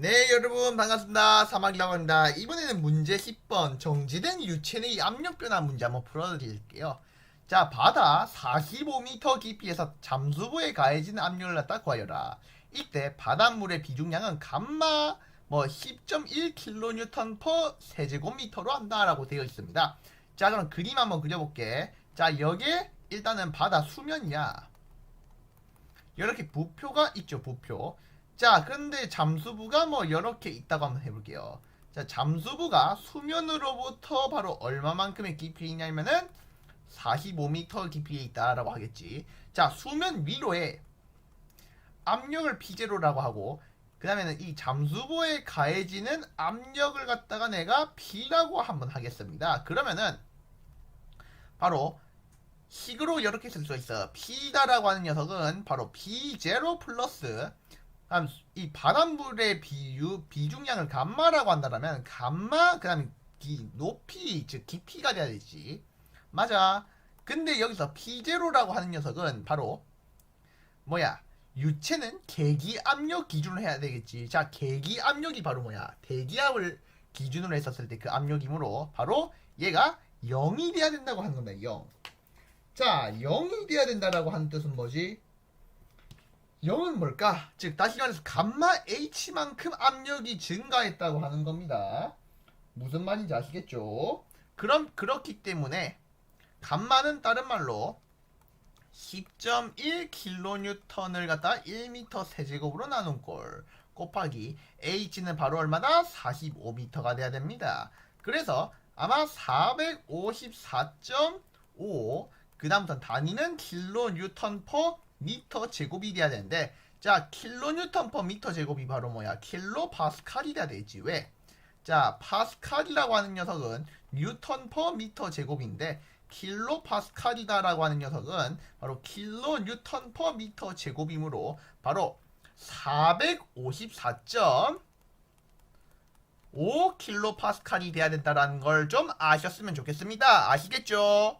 네 여러분 반갑습니다. 사막이라고 합니다. 이번에는 문제 10번 정지된 유체의 압력 변화 문제 한번 풀어드릴게요. 자 바다 45m 깊이에서 잠수부에 가해진 압력을 갖다. 구하여라 이때 바닷물의 비중량은 감마 뭐 10.1kN per 세제곱미터로 한다라고 되어 있습니다. 자 그럼 그림 한번 그려볼게. 자 여기에 일단은 바다 수면이야. 이렇게 부표가 있죠 부표 자, 그런데 잠수부가 뭐 이렇게 있다고 한번 해볼게요. 자, 잠수부가 수면으로부터 바로 얼마만큼의 깊이에 있냐면은 45m 깊이에 있다라고 하겠지. 자, 수면 위로에 압력을 P제로라고 하고, 그 다음에는 이 잠수부에 가해지는 압력을 갖다가 내가 P라고 한번 하겠습니다. 그러면은 바로 식으로 이렇게 쓸 수 있어. P다라고 하는 녀석은 바로 B0 플러스 이 바닷물의 비유 비중량을 감마라고 한다면 감마 그다음 이 높이 즉 깊이가 돼야 되지. 맞아. 근데 여기서 P0라고 하는 녀석은 바로 뭐야? 유체는 계기 압력 기준으로 해야 되겠지. 자 계기 압력이 바로 뭐야? 대기압을 기준으로 했었을 때 그 압력이므로 바로 얘가 0이 돼야 된다고 하는 겁니다. 0. 자 0이 돼야 된다라고 하는 뜻은 뭐지 0은 뭘까? 즉 다시 말해서 감마 H만큼 압력이 증가했다고 하는 겁니다. 무슨 말인지 아시겠죠? 그럼 그렇기 때문에 감마는 다른 말로 10.1kN을 갖다 1m 세제곱으로 나눈 꼴 곱하기 H는 바로 얼마나 45m가 돼야 됩니다. 그래서 아마 454.5 그 다음부터 단위는 킬로뉴턴 퍼 미터 제곱이 돼야 되는데 자 킬로뉴턴 퍼 미터 제곱이 바로 뭐야 킬로 파스칼이 돼야 되지 왜? 자 파스칼이라고 하는 녀석은 뉴턴 퍼 미터 제곱인데 킬로 파스칼이다라고 하는 녀석은 바로 킬로 뉴턴 퍼 미터 제곱이므로 바로 454.5 킬로 파스칼이 돼야 된다라는 걸 좀 아셨으면 좋겠습니다. 아시겠죠?